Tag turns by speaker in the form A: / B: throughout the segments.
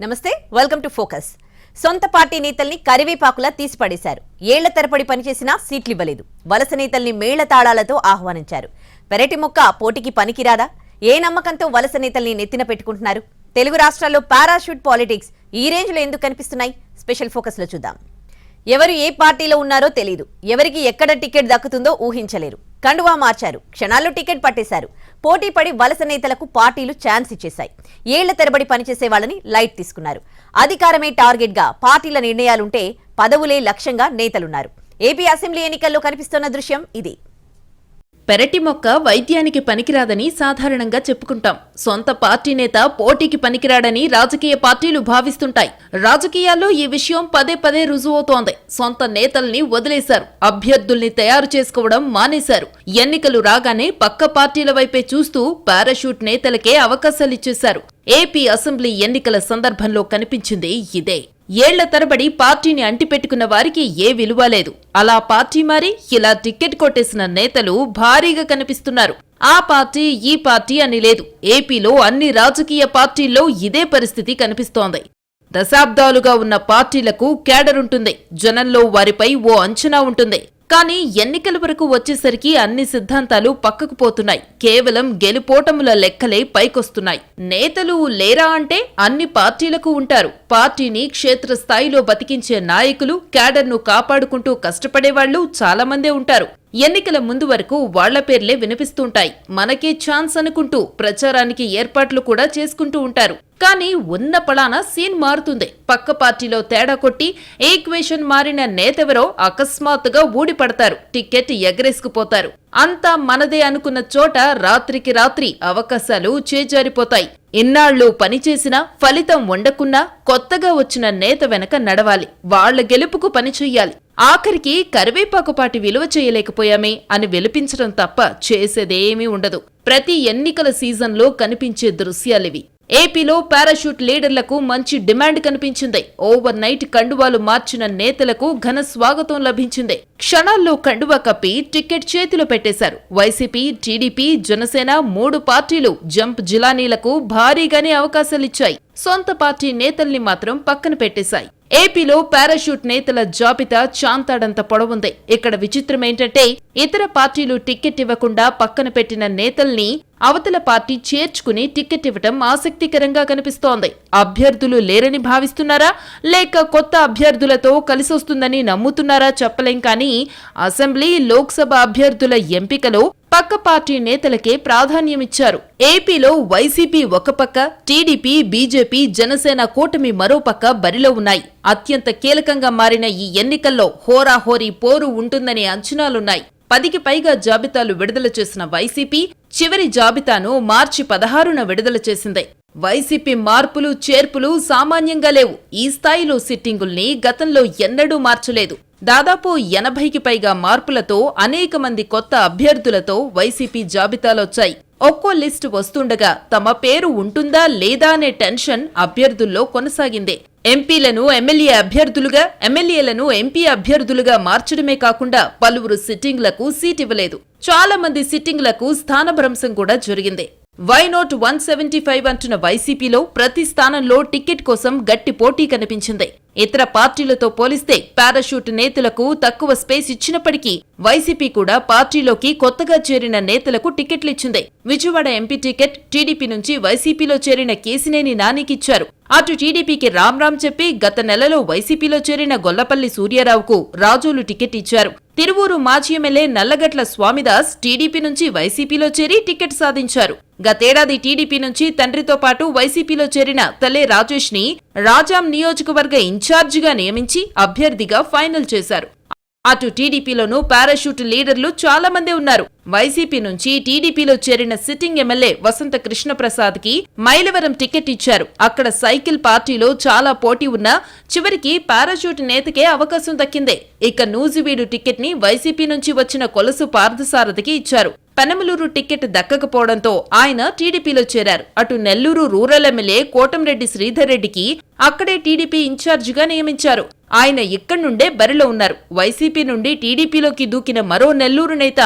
A: నమస్తే welcome to focus సొంత party నేతల్ని కరివేపాకులా తీసిపడేశారు. ఏళ్ళ తరపడి పనిచేసినా సీట్లు ఇవ్వలేదు వలస నేతల్ని మేళ్ళ తాళాలతో ఆహ్వానించారు. పెరటి మొక్క పోటీకి పనికిరాదా? ఏ నమ్మకంతో వలస నేతల్ని నెత్తిన పెట్టుకుంటున్నారు? తెలుగు రాష్ట్రాల్లో పారాషూట్ పాలిటిక్స్ ఈ రేంజ్లో ఎందుకు కనిపిస్తున్నాయి? స్పెషల్ ఫోకస్లో చూద్దాం. ఎవరు ఏ పార్టీలో ఉన్నారో తెలియదు ఎవరికి ఎక్కడ టికెట్ దక్కుతుందో ఊహించలేరు. కండువా మార్చారు. క్షణాల్లో టికెట్ పట్టేశారు. పోటీ పడి వలస నేతలకు పార్టీలు ఛాన్స్ ఇచ్చేశాయి. ఏళ్ళ తరబడి పనిచేసే వాళ్ళని లైట్ తీసుకున్నారు. అధికారమే టార్గెట్గా పార్టీల నిర్ణయాలుంటే పదవులే లక్ష్యంగా నేతలున్నారు. ఏపీ అసెంబ్లీ ఎన్నికల్లో కనిపిస్తున్న దృశ్యం ఇది.
B: పెరటి మొక్క వైద్యానికి పనికిరాదని సాధారణంగా చెప్పుకుంటాం. సొంత పార్టీ నేత పోటీకి పనికిరాడని రాజకీయ పార్టీలు భావిస్తుంటాయి. రాజకీయాల్లో ఈ విషయం పదే పదే రుజువవుతోంది. సొంత నేతల్ని వదిలేశారు. అభ్యర్థుల్ని తయారు చేసుకోవడం మానేశారు. ఎన్నికలు రాగానే పక్క పార్టీల వైపే చూస్తూ పారాషూట్ నేతలకే అవకాశాలిచ్చేశారు ఏపీ అసెంబ్లీ ఎన్నికల సందర్భంలో కనిపించింది ఇదే. ఏళ్ళ తరబడి పార్టీని అంటిపెట్టుకున్న వారికి ఏ విలువ లేదు. అలా పార్టీ మారి ఇలా టికెట్ కొట్టేసిన నేతలు భారీగా కనిపిస్తున్నారు. ఆ పార్టీ ఈ పార్టీ అని లేదు. ఏపీలో అన్ని రాజకీయ పార్టీల్లో ఇదే పరిస్థితి కనిపిస్తోంది. దశాబ్దాలుగా ఉన్న పార్టీలకు కేడర్ ఉంటుంది. జనంలో వారిపై ఓ అంచనా ఉంటుంది. కానీ ఎన్నికల వరకు వచ్చేసరికి అన్ని సిద్ధాంతాలు పక్కకు పోతున్నాయి. కేవలం గెలుపోటముల లెక్కలే పైకొస్తున్నాయి. నేతలు లేరా అంటే అన్ని పార్టీలకు ఉంటారు. పార్టీని క్షేత్రస్థాయిలో బతికించే నాయకులు క్యాడర్ను కాపాడుకుంటూ కష్టపడేవాళ్ళు చాలా మందే ఉంటారు. ఎన్నికల ముందు వరకు వాళ్ళ పేర్లే వినిపిస్తుంటాయి. మనకే ఛాన్స్ అనుకుంటూ ప్రచారానికి ఏర్పాట్లు కూడా చేసుకుంటూ ఉంటారు. కానీ ఉన్న పళాన సీన్ మారుతుంది. పక్క పార్టీలో తేడా కొట్టి ఈక్వేషన్ మారిన నేతెవరో అకస్మాత్తుగా ఊడిపడతారు. టికెట్ ఎగరేసుకుపోతారు. అంతా మనదే అనుకున్న చోట రాత్రికి రాత్రి అవకాశాలు చేజారిపోతాయి. ఇన్నాళ్ళు పనిచేసినా ఫలితం ఉండకున్నా కొత్తగా వచ్చిన నేత వెనక నడవాలి. వాళ్ళ గెలుపుకు పనిచెయ్యాలి ఆఖరికి కరివేపాకుపాటి విలువ చేయలేకపోయామే అని వెలిపించడం తప్ప చేసేదేమీ ఉండదు. ప్రతి ఎన్నికల సీజన్లో కనిపించే దృశ్యాలివి. ఏపీలో పారాషూట్ లీడర్లకు మంచి డిమాండ్ కనిపించింది. ఓవర్ నైట్ కండువాలు మార్చిన నేతలకు ఘన స్వాగతం లభించింది. క్షణాల్లో కండువా కప్పి టికెట్ చేతిలో పెట్టేశారు. వైసీపీ టీడీపీ జనసేన మూడు పార్టీలు జంప్ జిలానీలకు భారీగానే అవకాశాలిచ్చాయి. సొంత పార్టీ నేతల్ని మాత్రం పక్కన పెట్టేశాయి. ఏపీలో పారాషూట్ నేతల జాబితా చాంతాడంత పొడవుంది. ఇక్కడ విచిత్రమేంటంటే ఇతర పార్టీలు టికెట్ ఇవ్వకుండా పక్కన పెట్టిన నేతల్ని అవతల పార్టీ చేర్చుకుని టికెట్ ఇవ్వటం ఆసక్తికరంగా కనిపిస్తోంది. అభ్యర్థులు లేరని భావిస్తున్నారా? లేక కొత్త అభ్యర్థులతో కలిసొస్తుందని నమ్ముతున్నారా చెప్పలేం కానీ అసెంబ్లీ లోక్సభ అభ్యర్థుల ఎంపికలో పక్క పార్టీ నేతలకే ప్రాధాన్యమిచ్చారు. ఏపీలో వైసీపీ ఒక పక్క టీడీపీ బీజేపీ జనసేన కూటమి మరో పక్క బరిలో ఉన్నాయి. అత్యంత కీలకంగా మారిన ఈ ఎన్నికల్లో హోరాహోరీ పోరు ఉంటుందనే అంచనాలున్నాయి. పదికి పైగా జాబితాలు విడుదల చేసిన వైసీపీ చివరి జాబితాను మార్చి పదహారున విడుదల చేసింది. వైసీపీ మార్పులు చేర్పులు సామాన్యంగా లేవు. ఈ స్థాయిలో సిట్టింగుల్ని గతంలో ఎన్నడూ మార్చలేదు. దాదాపు ఎనభైకి పైగా మార్పులతో అనేక మంది కొత్త అభ్యర్థులతో వైసీపీ జాబితాలొచ్చాయి. ఒక్కో లిస్టు వస్తుండగా తమ పేరు ఉంటుందా లేదా అనే టెన్షన్ అభ్యర్థుల్లో కొనసాగింది. ఎంపీలను ఎమ్మెల్యే అభ్యర్థులుగా ఎమ్మెల్యేలను ఎంపీ అభ్యర్థులుగా మార్చడమే కాకుండా పలువురు సిట్టింగ్లకు సీట్ ఇవ్వలేదు. చాలా మంది సిట్టింగ్లకు స్థానభ్రంశం కూడా జరిగింది. Why not one seventy five అంటున్న వైసీపీలో ప్రతి స్థానంలో టికెట్ కోసం గట్టి పోటీ కనిపించింది. ఇతర పార్టీలతో పోలిస్తే పారాషూట్ నేతలకు తక్కువ స్పేస్ ఇచ్చినప్పటికీ వైసీపీ కూడా పార్టీలోకి కొత్తగా చేరిన నేతలకు టికెట్లిచ్చింది. విజయవాడ ఎంపీ టికెట్ టీడీపీ నుంచి వైసీపీలో చేరిన కేసినేని నానికిచ్చారు. అటు టీడీపీకి రామ్ రామ్ చెప్పి గత నెలలో వైసీపీలో చేరిన గొల్లపల్లి సూర్యారావుకు రాజోలు టికెట్ ఇచ్చారు తిరువూరు మాజీ ఎమ్మెల్యే నల్లగట్ల స్వామిదాస్ టీడీపీ నుంచి వైసీపీలో చేరి టికెట్ సాధించారు. గతేడాది టీడీపీ నుంచి తండ్రితో పాటు వైసీపీలో చేరిన తల్లే రాజేష్ని రాజాం నియోజకవర్గ ఇన్ఛార్జిగా నియమించి అభ్యర్థిగా ఫైనల్ చేశారు. అటు టీడీపీలోనూ పారాషూట్ లీడర్లు చాలా మంది ఉన్నారు. వైసీపీ నుంచి టీడీపీలో చేరిన సిట్టింగ్ ఎమ్మెల్యే వసంత కృష్ణప్రసాద్కి మైలవరం టికెట్ ఇచ్చారు. అక్కడ సైకిల్ పార్టీలో చాలా పోటీ ఉన్నా చివరికి పారాషూట్ నేతకే అవకాశం దక్కిందే. ఇక నూజివీడు టికెట్ని వైసీపీ నుంచి వచ్చిన కొలసు పార్థసారథికి ఇచ్చారు. పెనమలూరు టికెట్ దక్కకపోవడంతో ఆయన టీడీపీలో చేరారు. అటు నెల్లూరు రూరల్ ఎమ్మెల్యే కోటంరెడ్డి శ్రీధర్ రెడ్డికి అక్కడే టీడీపీ ఇన్ఛార్జిగా నియమించారు. ఆయన ఇక్కడి నుండే బరిలో ఉన్నారు. వైసీపీ నుండి టీడీపీలోకి దూకిన మరో నెల్లూరు నేత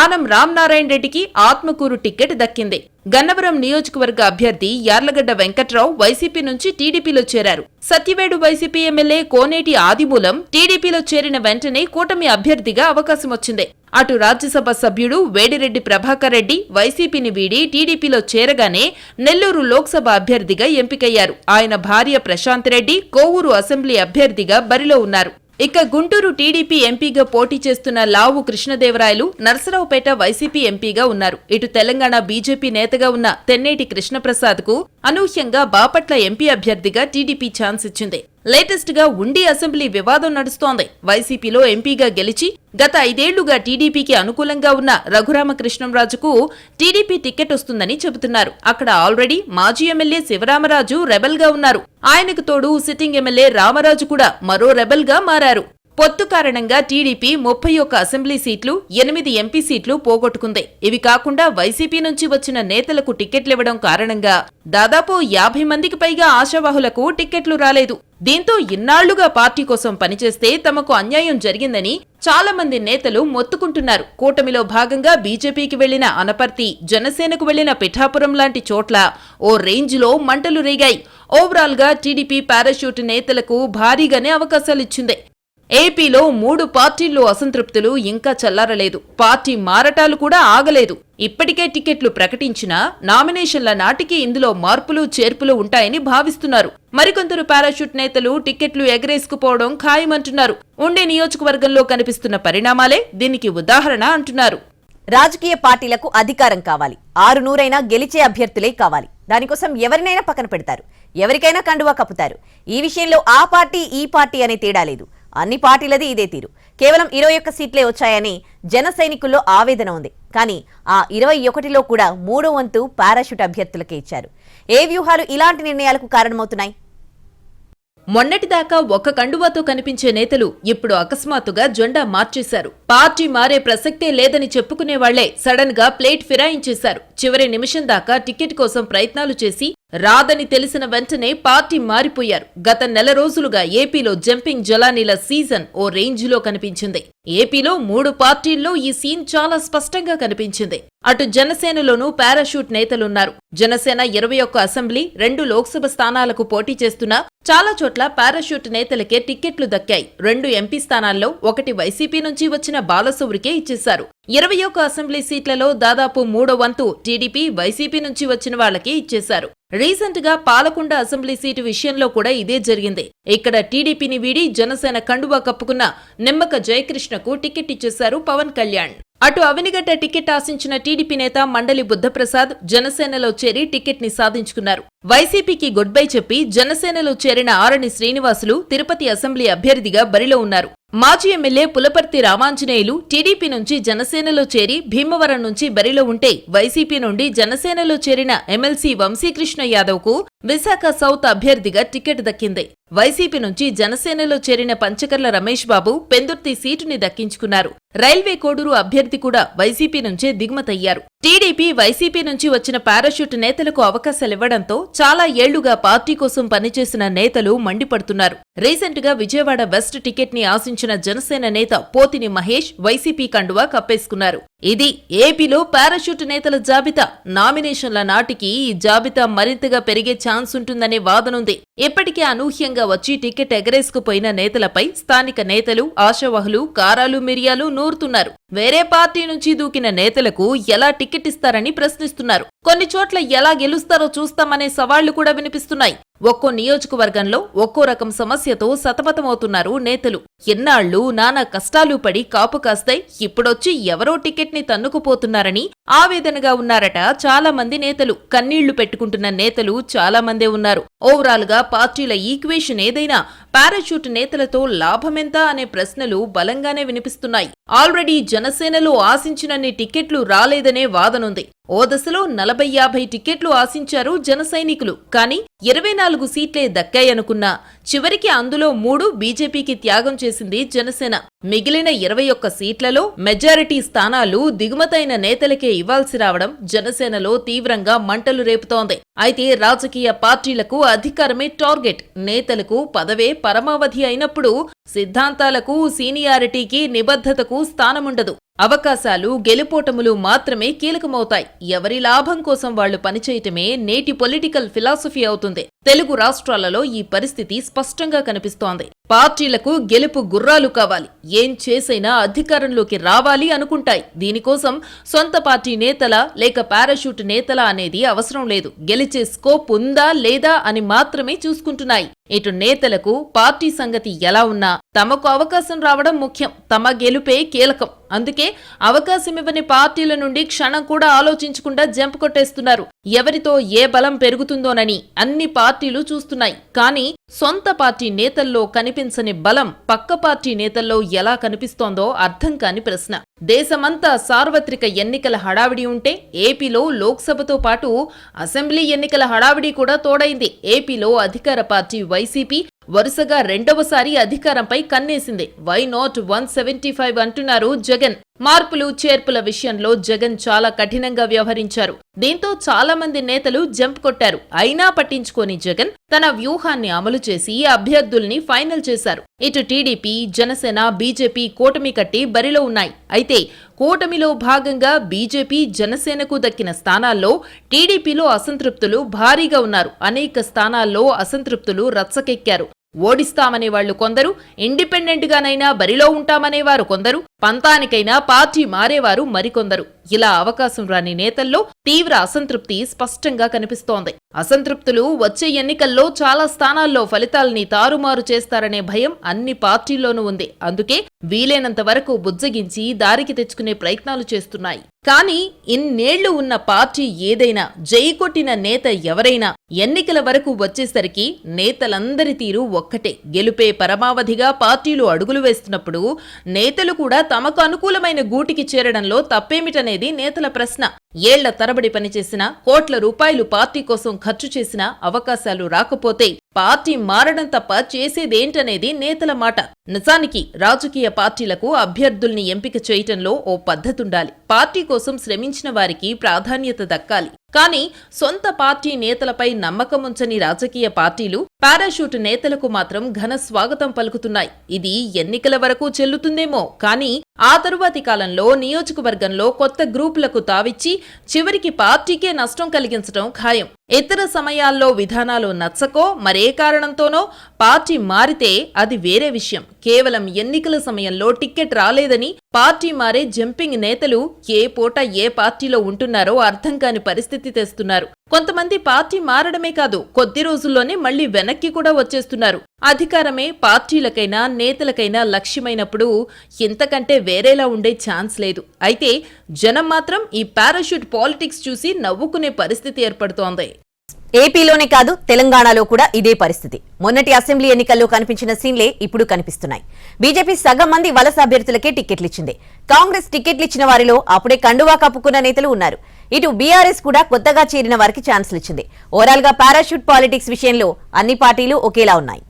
B: ఆనం రామనారాయణ రెడ్డికి ఆత్మకూరు టికెట్ దక్కింది. గన్నవరం నియోజకవర్గ అభ్యర్థి యార్లగడ్డ వెంకట్రావు వైసీపీ నుంచి టీడీపీలో చేరారు. సత్యవేడు వైసీపీ ఎమ్మెల్యే కోనేటి ఆదిమూలం టీడీపీలో చేరిన వెంటనే కూటమి అభ్యర్థిగా అవకాశం వచ్చింది. అటు రాజ్యసభ సభ్యుడు వేడిరెడ్డి ప్రభాకర్ రెడ్డి వైసీపీని వీడి టీడీపీలో చేరగానే నెల్లూరు లోక్సభ అభ్యర్థిగా ఎంపికయ్యారు. ఆయన భార్య ప్రశాంత్ రెడ్డి కోవూరు అసెంబ్లీ అభ్యర్థిగా బరిలో ఉన్నారు. ఇక గుంటూరు టీడీపీ ఎంపీగా పోటీ చేస్తున్న లావు కృష్ణదేవరాయలు నరసరావుపేట వైసీపీ ఎంపీగా ఉన్నారు. ఇటు తెలంగాణ బీజేపీ నేతగా ఉన్న తెన్నేటి కృష్ణప్రసాద్కు అనూహ్యంగా బాపట్ల ఎంపీ అభ్యర్థిగా టీడీపీ ఛాన్స్ ఇచ్చింది. లేటెస్ట్గా ఉండి అసెంబ్లీ వివాదం నడుస్తోంది. వైసీపీలో ఎంపీగా గెలిచి గత ఐదేళ్ళుగా టీడీపీకి అనుకూలంగా ఉన్న రఘురామకృష్ణంరాజుకు టీడీపీ టికెట్ వస్తుందని చెబుతున్నారు. అక్కడ ఆల్రెడీ మాజీ ఎమ్మెల్యే శివరామరాజు రెబల్గా ఉన్నారు. ఆయనకు తోడు సిట్టింగ్ ఎమ్మెల్యే రామరాజు కూడా మరో రెబల్గా మారారు. పొత్తు కారణంగా టీడీపీ ముప్పై ఒక్క అసెంబ్లీ సీట్లు ఎనిమిది ఎంపీ సీట్లు పోగొట్టుకుంది. ఇవి కాకుండా వైసీపీ నుంచి వచ్చిన నేతలకు టిక్కెట్లివ్వడం కారణంగా దాదాపు యాభై మందికి పైగా ఆశావాహులకు టిక్కెట్లు రాలేదు. దీంతో ఇన్నాళ్ళుగా పార్టీ కోసం పనిచేస్తే తమకు అన్యాయం జరిగిందని చాలా మంది నేతలు మొత్తుకుంటున్నారు. కూటమిలో భాగంగా బీజేపీకి వెళ్ళిన అనపర్తి జనసేనకు వెళ్ళిన పిఠాపురం లాంటి చోట్ల ఓ రేంజ్లో మంటలు రేగాయి. ఓవరాల్గా టీడీపీ పారాషూట్ నేతలకు భారీగానే అవకాశాలిచ్చింది. ఏపీలో మూడు పార్టీల్లో అసంతృప్తులు ఇంకా చల్లారలేదు. పార్టీ మారటాలు కూడా ఆగలేదు. ఇప్పటికే టికెట్లు ప్రకటించినా నామినేషన్ల నాటికి ఇందులో మార్పులు చేర్పులు ఉంటాయని భావిస్తున్నారు. మరికొందరు పారాషూట్ నేతలు టికెట్లు ఎగరేసుకుపోవడం ఖాయమంటున్నారు. ఉండే నియోజకవర్గంలో కనిపిస్తున్న పరిణామాలే దీనికి ఉదాహరణ అంటున్నారు.
A: రాజకీయ పార్టీలకు అధికారం కావాలి. ఆరు నూరైనా గెలిచే అభ్యర్థులే కావాలి. దానికోసం ఎవరినైనా పక్కన పెడతారు. ఎవరికైనా కండువా కప్పుతారు. ఈ విషయంలో ఆ పార్టీ ఈ పార్టీ అనే తేడా లేదు. అన్ని పార్టీలది ఇదే తీరు. కేవలం ఇరవై ఒక్క సీట్లే వచ్చాయని జన సైనికుల్లో ఆవేదన ఉంది. కానీ ఆ ఇరవై ఒకటిలో కూడా మూడో వంతు పారాషూట్ అభ్యర్థులకే ఇచ్చారు. ఏ వ్యూహాలు ఇలాంటి నిర్ణయాలకు కారణమవుతున్నాయి?
B: మొన్నటిదాకా ఒక్క కండువాతో కనిపించే నేతలు ఇప్పుడు అకస్మాత్తుగా జెండా మార్చేశారు. పార్టీ మారే ప్రసక్తే లేదని చెప్పుకునే వాళ్ళే సడన్గా ప్లేట్ ఫిరాయించేశారు. చివరి నిమిషం దాకా టికెట్ కోసం ప్రయత్నాలు చేసి రాదని తెలిసిన వెంటనే పార్టీ మారిపోయారు. గత నెల రోజులుగా ఏపీలో జంపింగ్ జలానీల సీజన్ ఓ రేంజ్లో కనిపించింది. ఏపీలో మూడు పార్టీల్లో ఈ సీన్ చాలా స్పష్టంగా కనిపించింది. అటు జనసేనలోనూ పారాషూట్ నేతలున్నారు. జనసేన ఇరవై ఒక్క అసెంబ్లీ రెండు లోక్సభ స్థానాలకు పోటీ చేస్తున్నా చాలా చోట్ల పారాషూట్ నేతలకే టిక్కెట్లు దక్కాయి. రెండు ఎంపీ స్థానాల్లో ఒకటి వైసీపీ నుంచి వచ్చిన బాలసౌరికే ఇచ్చేశారు. ఇరవై ఒక్క అసెంబ్లీ సీట్లలో దాదాపు మూడో వంతు టీడీపీ వైసీపీ నుంచి వచ్చిన వాళ్ళకి ఇచ్చేశారు. రీసెంట్గా పాలకొండ అసెంబ్లీ సీటు విషయంలో కూడా ఇదే జరిగింది. ఇక్కడ టీడీపీని వీడి జనసేన కండువా కప్పుకున్న నిమ్మక జయకృష్ణకు టికెట్ ఇచ్చేశారు పవన్ కళ్యాణ్. అటు అవినిగడ్డ టికెట్ ఆశించిన టీడీపీ నేత మండలి బుద్ధప్రసాద్ జనసేనలో చేరి టికెట్ని సాధించుకున్నారు. వైసీపీకి గుడ్ బై చెప్పి జనసేనలో చేరిన ఆరణి శ్రీనివాసులు తిరుపతి అసెంబ్లీ అభ్యర్థిగా బరిలో ఉన్నారు. మాజీ ఎమ్మెల్యే పులపర్తి రామాంజనేయులు టీడీపీ నుంచి జనసేనలో చేరి భీమవరం నుంచి బరిలో ఉంటే వైసీపీ నుండి జనసేనలో చేరిన ఎమ్మెల్సీ వంశీకృష్ణ యాదవ్కు విశాఖ సౌత్ అభ్యర్థిగా టికెట్ దక్కింది. వైసీపీ నుంచి జనసేనలో చేరిన పంచకర్ల రమేష్ బాబు పెందుర్తి సీటుని దక్కించుకున్నారు. రైల్వే కోడూరు అభ్యర్థి కూడా వైసీపీ నుంచే దిగుమతయ్యారు. టీడీపీ వైసీపీ నుంచి వచ్చిన పారాషూట్ నేతలకు అవకాశాలివ్వడంతో చాలా ఏళ్ళుగా పార్టీ కోసం పనిచేసిన నేతలు మండిపడుతున్నారు. రీసెంట్గా విజయవాడ వెస్ట్ టికెట్ని ఆశించిన జనసేన నేత పోతిని మహేష్ వైసీపీ కండువా కప్పేసుకున్నారు. ఇది ఏపీలో పారాషూట్ నేతల జాబితా. నామినేషన్ల నాటికి ఈ జాబితా మరింతగా పెరిగే ఛాన్స్ ఉంటుందనే వాదనుంది. ఇప్పటికే అనూహ్యంగా వచ్చి టికెట్ ఎగరేసుకుపోయిన నేతలపై స్థానిక నేతలు ఆశావహులు కారాలు మిరియాలు నూరుతున్నారు. వేరే పార్టీ నుంచి దూకిన నేతలకు ఎలా టికెట్ ఇస్తారని ప్రశ్నిస్తున్నారు. కొన్ని చోట్ల ఎలా గెలుస్తారో చూస్తామనే సవాళ్ళు కూడా వినిపిస్తున్నాయి. ఒక్కో నియోజకవర్గంలో ఒక్కో రకం సమస్యతో సతమతమవుతున్నారు నేతలు. ఎన్నాళ్ళు నానా కష్టాలు పడి కాపు కాస్తాయి ఇప్పుడొచ్చి ఎవరో టికెట్ని తన్నుకుపోతున్నారని ఆవేదనగా ఉన్నారట చాలా మంది నేతలు. కన్నీళ్ళు పెట్టుకుంటున్న నేతలు చాలా మందే ఉన్నారు. ఓవరాల్గా పార్టీల ఈక్వేషన్ ఏదైనా పారాషూట్ నేతలతో లాభమెంత అనే ప్రశ్నలు బలంగానే వినిపిస్తున్నాయి. ఆల్రెడీ జనసేనలో ఆశించినన్ని టికెట్లు రాలేదనే వాదనుంది. ఓ దశలో నలభై యాభై టికెట్లు ఆశించారు జన సైనికులు. కానీ ఇరవై నాలుగు సీట్లే దక్కాయనుకున్నా చివరికి అందులో మూడు బీజేపీకి త్యాగం చేసింది జనసేన. మిగిలిన ఇరవై ఒక్క సీట్లలో మెజారిటీ స్థానాలు దిగుమతైన నేతలకే ఇవ్వాల్సి రావడం జనసేనలో తీవ్రంగా మంటలు రేపుతోంది. అయితే రాజకీయ పార్టీలకు అధికారమే టార్గెట్. నేతలకు పదవే పరమావధి అయినప్పుడు సిద్ధాంతాలకు సీనియారిటీకి నిబద్ధతకు స్థానముండదు. అవకాశాలు గెలుపోటములు మాత్రమే కీలకమవుతాయి. ఎవరి లాభం కోసం వాళ్ళు పనిచేయటమే నేటి పొలిటికల్ ఫిలాసఫీ అవుతుంది. తెలుగు రాష్ట్రాలలో ఈ పరిస్థితి స్పష్టంగా కనిపిస్తోంది. పార్టీలకు గెలుపు గుర్రాలు కావాలి. ఏం చేసైనా అధికారంలోకి రావాలి అనుకుంటాయి. దీనికోసం సొంత పార్టీ నేతల లేక పారాషూట్ నేతల అనేది అవసరం లేదు. గెలిచే స్కోప్ ఉందా లేదా అని మాత్రమే చూసుకుంటున్నాయి. ఇటు నేతలకు పార్టీ సంగతి ఎలా ఉన్నా తమకు అవకాశం రావడం ముఖ్యం. తమ గెలుపే కీలకం. అందుకే అవకాశం ఇవ్వని పార్టీల నుండి క్షణం కూడా ఆలోచించకుండా జంప్ కొట్టేస్తున్నారు. ఎవరితో ఏ బలం పెరుగుతుందోనని అన్ని పార్టీలు చూస్తున్నాయి. కానీ సొంత పార్టీ నేతల్లో కనిపించని బలం పక్క పార్టీ నేతల్లో ఎలా కనిపిస్తోందో అర్థం కాని ప్రశ్న. దేశమంతా సార్వత్రిక ఎన్నికల హడావిడి ఉంటే ఏపీలో లోక్సభతో పాటు అసెంబ్లీ ఎన్నికల హడావిడి కూడా తోడైంది. ఏపీలో అధికార పార్టీ వైసీపీ వరుసగా రెండవసారి అధికారంపై కన్నేసింది. Why not one seventy five అంటున్నారు జగన్. మార్పులు చేర్పుల విషయంలో జగన్ చాలా కఠినంగా వ్యవహరించారు. దీంతో చాలా మంది నేతలు జంప్ కొట్టారు. అయినా పట్టించుకోని జగన్ తన వ్యూహాన్ని అమలు చేసి అభ్యర్థుల్ని ఫైనల్ చేశారు. ఇటు టీడీపీ జనసేన బీజేపీ కూటమి కట్టి బరిలో ఉన్నాయి. అయితే కూటమిలో భాగంగా బీజేపీ జనసేనకు దక్కిన స్థానాల్లో టీడీపీలో అసంతృప్తులు భారీగా ఉన్నారు. అనేక స్థానాల్లో అసంతృప్తులు రచ్చకెక్కారు. ఓడిస్తామనే వాళ్ళు కొందరు ఇండిపెండెంట్ గానైనా బరిలో ఉంటామనేవారు కొందరు పంతానికైనా పార్టీ మారేవారు మరికొందరు. ఇలా అవకాశం రాని నేతల్లో తీవ్ర అసంతృప్తి స్పష్టంగా కనిపిస్తోంది. అసంతృప్తులు వచ్చే ఎన్నికల్లో చాలా స్థానాల్లో ఫలితాల్ని తారుమారు చేస్తారనే భయం అన్ని పార్టీల్లోనూ ఉంది. అందుకే వీలైనంత వరకు బుజ్జగించి దారికి తెచ్చుకునే ప్రయత్నాలు చేస్తున్నాయి. కానీ ఇన్నేళ్ళు ఉన్న పార్టీ ఏదైనా జై కొట్టిన నేత ఎవరైనా ఎన్నికల వరకు వచ్చేసరికి నేతలందరి తీరు ఒక్కటే. గెలుపే పరమావధిగా పార్టీలు అడుగులు వేస్తున్నప్పుడు నేతలు కూడా తమకు అనుకూలమైన గూటికి చేరడంలో తప్పేమిటనే అనేది నేతల ప్రశ్న. ఏళ్ళ తరబడి పనిచేసినా కోట్ల రూపాయలు పార్టీ కోసం ఖర్చు చేసిన అవకాశాలు రాకపోతే పార్టీ మారడం తప్ప చేసేదేంటనేది నేతల మాట. నిజానికి రాజకీయ పార్టీలకు అభ్యర్థుల్ని ఎంపిక చేయటంలో ఓ పద్ధతుండాలి. పార్టీ కోసం శ్రమించిన వారికి ప్రాధాన్యత దక్కాలి. కానీ సొంత పార్టీ నేతలపై నమ్మకముంచని రాజకీయ పార్టీలు పారాషూట్ నేతలకు మాత్రం ఘన స్వాగతం పలుకుతున్నాయి. ఇది ఎన్నికల వరకు చెల్లుతుందేమో. కానీ ఆ తరువాతి కాలంలో నియోజకవర్గంలో కొత్త గ్రూపులకు తావిచ్చి చివరికి పార్టీకే నష్టం కలిగించడం ఖాయం. ఇతర సమయాల్లో విధానాలు నచ్చకో మరే కారణంతోనో పార్టీ మారితే అది వేరే విషయం. కేవలం ఎన్నికల సమయంలో టిక్కెట్ రాలేదని పార్టీ మారే జంపింగ్ నేతలు ఏ పూట ఏ పార్టీలో ఉంటున్నారో అర్థం కాని పరిస్థితి తెస్తున్నారు. కొంతమంది పార్టీ మారడమే కాదు కొద్ది రోజుల్లోనే మళ్ళీ వెనక్కి కూడా వచ్చేస్తున్నారు. అధికారమే పార్టీలకైనా నేతలకైనా లక్ష్యమైనప్పుడు ఇంతకంటే వేరేలా ఉండే ఛాన్స్ లేదు. అయితే జనం మాత్రం ఈ పారాషూట్ పాలిటిక్స్ చూసి నవ్వుకునే పరిస్థితి ఏర్పడుతోంది.
A: ఏపీలోనే కాదు తెలంగాణలో కూడా ఇదే పరిస్థితి. మొన్నటి అసెంబ్లీ ఎన్నికల్లో కనిపించిన సీన్లే ఇప్పుడు కనిపిస్తున్నాయి. బీజేపీ సగం మంది వలస అభ్యర్థులకే టికెట్లు ఇచ్చింది కాంగ్రెస్ టికెట్లు ఇచ్చిన వారిలో అప్పుడే కండువా కప్పుకున్న నేతలు ఉన్నారు. ఇటు బీఆర్ఎస్ కూడా కొత్తగా చేరిన వారికి ఛాన్సులు ఇచ్చింది. ఓవరాల్గా పారాషూట్ పాలిటిక్స్ విషయంలో అన్ని పార్టీలు ఒకేలా ఉన్నాయి.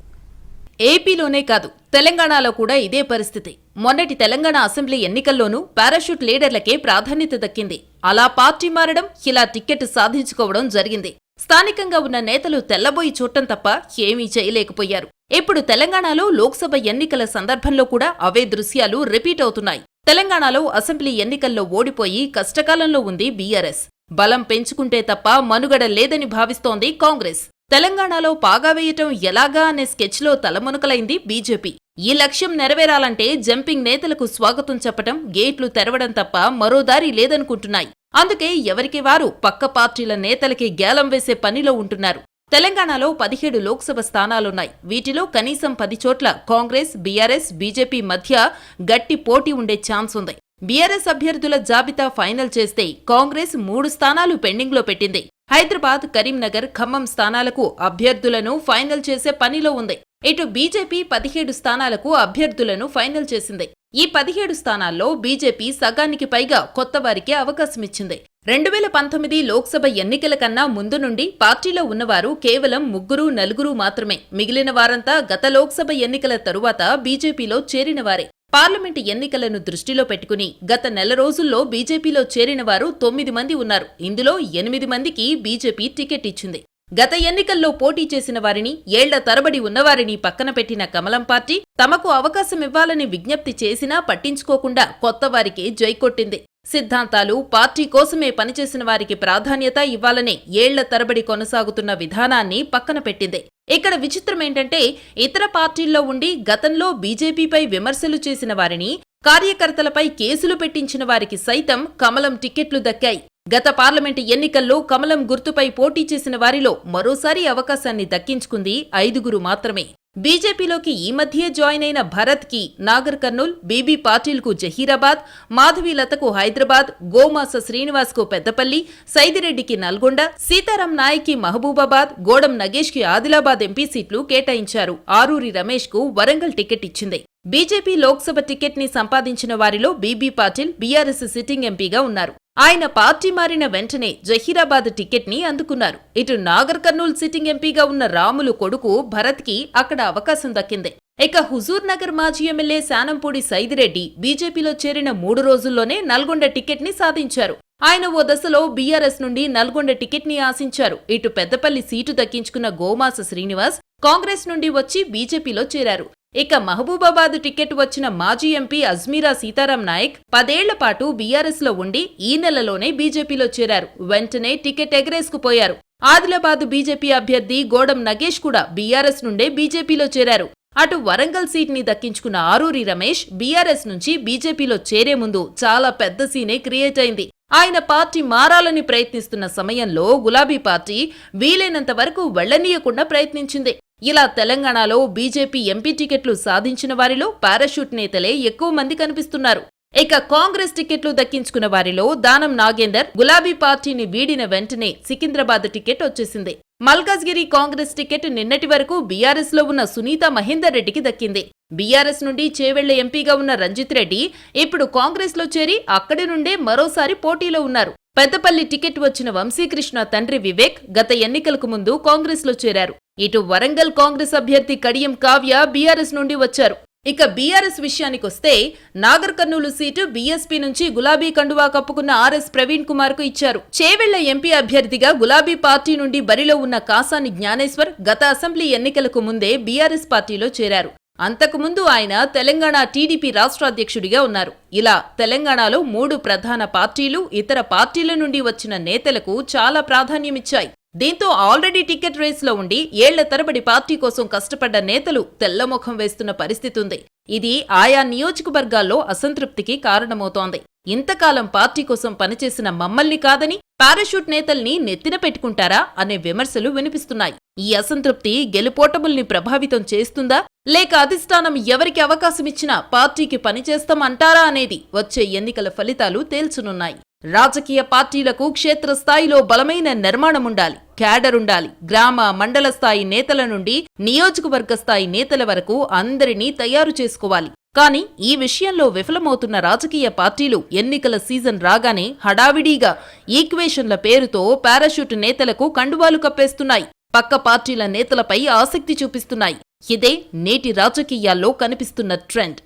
B: ఏపీలోనే కాదు తెలంగాణలో కూడా ఇదే పరిస్థితి. మొన్నటి తెలంగాణ అసెంబ్లీ ఎన్నికల్లోనూ పారాషూట్ లీడర్లకే ప్రాధాన్యత దక్కింది. అలా పార్టీ మారడం ఇలా టిక్కెట్ సాధించుకోవడం జరిగింది. స్థానికంగా ఉన్న నేతలు తెల్లబోయి చూడటం తప్ప ఏమీ చేయలేకపోయారు. ఇప్పుడు తెలంగాణలో లోక్సభ ఎన్నికల సందర్భంలో కూడా అవే దృశ్యాలు రిపీట్ అవుతున్నాయి. తెలంగాణలో అసెంబ్లీ ఎన్నికల్లో ఓడిపోయి కష్టకాలంలో ఉంది బీఆర్ఎస్. బలం పెంచుకుంటే తప్ప మనుగడ లేదని భావిస్తోంది కాంగ్రెస్. తెలంగాణలో పాగా వేయటం ఎలాగా అనే స్కెచ్లో తలమునకలైంది బీజేపీ. ఈ లక్ష్యం నెరవేరాలంటే జంపింగ్ నేతలకు స్వాగతం చెప్పటం గేట్లు తెరవడం తప్ప మరో దారి లేదనుకుంటున్నాయి. అందుకే ఎవరికి వారు పక్క పార్టీల నేతలకి గేలం వేసే పనిలో ఉంటున్నారు. తెలంగాణలో పదిహేడు లోక్సభ స్థానాలున్నాయి. వీటిలో కనీసం పది చోట్ల కాంగ్రెస్ బీఆర్ఎస్ బీజేపీ మధ్య గట్టి పోటీ ఉండే ఛాన్స్ ఉంది. బీఆర్ఎస్ అభ్యర్థుల జాబితా ఫైనల్ చేస్తే కాంగ్రెస్ మూడు స్థానాలు పెండింగ్లో పెట్టింది. హైదరాబాద్ కరీంనగర్ ఖమ్మం స్థానాలకు అభ్యర్థులను ఫైనల్ చేసే పనిలో ఉంది. ఇటు బీజేపీ పదిహేడు స్థానాలకు అభ్యర్థులను ఫైనల్ చేసింది. ఈ పదిహేడు స్థానాల్లో బీజేపీ సగానికి పైగా కొత్త వారికి అవకాశమిచ్చింది. రెండు వేల పంతొమ్మిది లోక్సభ ఎన్నికల కన్నా ముందు నుండి పార్టీలో ఉన్నవారు కేవలం ముగ్గురు నలుగురు మాత్రమే. మిగిలిన వారంతా గత లోక్సభ ఎన్నికల తరువాత బీజేపీలో చేరినవారే. పార్లమెంటు ఎన్నికలను దృష్టిలో పెట్టుకుని గత నెల రోజుల్లో బీజేపీలో చేరిన వారు తొమ్మిది మంది ఉన్నారు. ఇందులో ఎనిమిది మందికి బీజేపీ టికెట్ ఇచ్చింది. గత ఎన్నికల్లో పోటీ చేసిన వారిని ఏళ్ళ తరబడి ఉన్నవారిని పక్కన పెట్టిన కమలం పార్టీ తమకు అవకాశం ఇవ్వాలని విజ్ఞప్తి చేసినా పట్టించుకోకుండా కొత్త వారికే జైకొట్టింది సిద్ధాంతాలు పార్టీ కోసమే పనిచేసిన వారికి ప్రాధాన్యత ఇవ్వాలనే ఏళ్ళ తరబడి కొనసాగుతున్న విధానాన్ని పక్కన పెట్టింది. ఇక్కడ విచిత్రం ఏంటంటే ఇతర పార్టీల్లో ఉండి గతంలో బీజేపీపై విమర్శలు చేసిన వారిని కార్యకర్తలపై కేసులు పెట్టించిన వారికి సైతం కమలం టికెట్లు దక్కాయి. గత పార్లమెంటు ఎన్నికల్లో కమలం గుర్తుపై పోటీ చేసిన వారిలో మరోసారి అవకాశాన్ని దక్కించుకుంది ఐదుగురు మాత్రమే. బీజేపీలోకి ఈ మధ్యే జాయిన్ అయిన భరత్కి నాగర్ కర్నూల్ బీబీ పాటిల్కు జహీరాబాద్ మాధవీలతకు హైదరాబాద్ గోమాస శ్రీనివాస్కు పెద్దపల్లి సైదిరెడ్డికి నల్గొండ సీతారాం నాయక్కి మహబూబాబాద్ గోడం నగేష్కి ఆదిలాబాద్ ఎంపీ సీట్లు కేటాయించారు. ఆరూరి రమేష్కు వరంగల్ టికెట్ ఇచ్చింది. బీజేపీ లోక్సభ టికెట్ని సంపాదించిన వారిలో బీబీ పాటిల్ బీఆర్ఎస్ సిట్టింగ్ ఎంపీగా ఉన్నారు. ఆయన పార్టీ మారిన వెంటనే జహీరాబాద్ టికెట్ని అందుకున్నారు. ఇటు నాగర్ కర్నూల్ సిట్టింగ్ ఎంపీగా ఉన్న రాములు కొడుకు భరత్కి అక్కడ అవకాశం దక్కింది. ఇక హుజూర్ నగర్ మాజీ ఎమ్మెల్యే శానంపూడి సైదిరెడ్డి బీజేపీలో చేరిన మూడు రోజుల్లోనే నల్గొండ టికెట్ని సాధించారు. ఆయన ఓ దశలో బీఆర్ఎస్ నుండి నల్గొండ టికెట్ని ఆశించారు. ఇటు పెద్దపల్లి సీటు దక్కించుకున్న గోమాస శ్రీనివాస్ కాంగ్రెస్ నుండి వచ్చి బీజేపీలో చేరారు. ఇక మహబూబాబాద్ టికెట్ వచ్చిన మాజీ ఎంపీ అజ్మీరా సీతారాం నాయక్ పదేళ్ళ పాటు బీఆర్ఎస్లో ఉండి ఈ నెలలోనే బీజేపీలో చేరారు. వెంటనే టికెట్ ఎగరేసుకుపోయారు ఆదిలాబాద్ బీజేపీ అభ్యర్థి గోడం నగేష్ కూడా బీఆర్ఎస్ నుండే బీజేపీలో చేరారు. అటు వరంగల్ సీట్ని దక్కించుకున్న ఆరూరి రమేష్ బీఆర్ఎస్ నుంచి బీజేపీలో చేరే ముందు చాలా పెద్ద సీనే క్రియేట్ అయింది. ఆయన పార్టీ మారాలని ప్రయత్నిస్తున్న సమయంలో గులాబీ పార్టీ వీలైనంత వరకు వెళ్ళనీయకుండా ప్రయత్నించింది. ఇలా తెలంగాణలో బీజేపీ ఎంపీ టికెట్లు సాధించిన వారిలో పారాషూట్ నేతలే ఎక్కువ మంది కనిపిస్తున్నారు. ఇక కాంగ్రెస్ టికెట్లు దక్కించుకున్న వారిలో దానం నాగేందర్ గులాబీ పార్టీని వీడిన వెంటనే సికింద్రాబాద్ టికెట్ వచ్చేసింది. మల్కాజ్గిరి కాంగ్రెస్ టికెట్ నిన్నటి వరకు బీఆర్ఎస్లో ఉన్న సునీత మహేందర్ రెడ్డికి దక్కింది. బీఆర్ఎస్ నుండి చేవెళ్ళ ఎంపీగా ఉన్న రంజిత్ రెడ్డి ఇప్పుడు కాంగ్రెస్లో చేరి అక్కడి నుండే మరోసారి పోటీలో ఉన్నారు. పెద్దపల్లి టికెట్ వచ్చిన వంశీకృష్ణ తండ్రి వివేక్ గత ఎన్నికలకు ముందు కాంగ్రెస్లో చేరారు. ఇటు వరంగల్ కాంగ్రెస్ అభ్యర్థి కడియం కావ్య బీఆర్ఎస్ నుండి వచ్చారు. ఇక బీఆర్ఎస్ విషయానికొస్తే నాగర్ కర్నూలు సీటు బీఎస్పీ నుంచి గులాబీ కండువా కప్పుకున్న ఆర్ఎస్ ప్రవీణ్ కుమార్కు ఇచ్చారు. చేవెళ్ళ ఎంపీ అభ్యర్థిగా గులాబీ పార్టీ నుండి బరిలో ఉన్న కాసాని జ్ఞానేశ్వర్ గత అసెంబ్లీ ఎన్నికలకు ముందే బీఆర్ఎస్ పార్టీలో చేరారు. అంతకుముందు ఆయన తెలంగాణ టీడీపీ రాష్ట్ర అధ్యక్షుడిగా ఉన్నారు. ఇలా తెలంగాణలో మూడు ప్రధాన పార్టీలు ఇతర పార్టీల నుండి వచ్చిన నేతలకు చాలా ప్రాధాన్యమిచ్చాయి. దీంతో ఆల్రెడీ టికెట్ రేస్లో ఉండి ఏళ్ళ తరబడి పార్టీ కోసం కష్టపడ్డ నేతలు తెల్లముఖం వేస్తున్న పరిస్థితి ఉంది ఇది ఆయా నియోజకవర్గాల్లో అసంతృప్తికి కారణమవుతోంది. ఇంతకాలం పార్టీ కోసం పనిచేసిన మమ్మల్ని కాదని పారాషూట్ నేతల్ని నెత్తిన పెట్టుకుంటారా అనే విమర్శలు వినిపిస్తున్నాయి. ఈ అసంతృప్తి గెలుపోటముల్ని ప్రభావితం చేస్తుందా? లేక అధిష్టానం ఎవరికి అవకాశమిచ్చినా పార్టీకి పనిచేస్తామంటారా అనేది వచ్చే ఎన్నికల ఫలితాలు తేల్చనున్నాయి. రాజకీయ పార్టీలకు క్షేత్రస్థాయిలో బలమైన నిర్మాణం ఉండాలి క్యాడర్ ఉండాలి గ్రామ మండల స్థాయి నేతల నుండి నియోజకవర్గ స్థాయి నేతల వరకు అందరినీ తయారు చేసుకోవాలి. కానీ ఈ విషయంలో విఫలమవుతున్న రాజకీయ పార్టీలు ఎన్నికల సీజన్ రాగానే హడావిడిగా ఈక్వేషన్ల పేరుతో పారాషూట్ నేతలకు కండువాలు కప్పేస్తున్నాయి. పక్క పార్టీల నేతలపై ఆసక్తి చూపిస్తున్నాయి. ఇదే నేటి రాజకీయాల్లో కనిపిస్తున్న ట్రెండ్.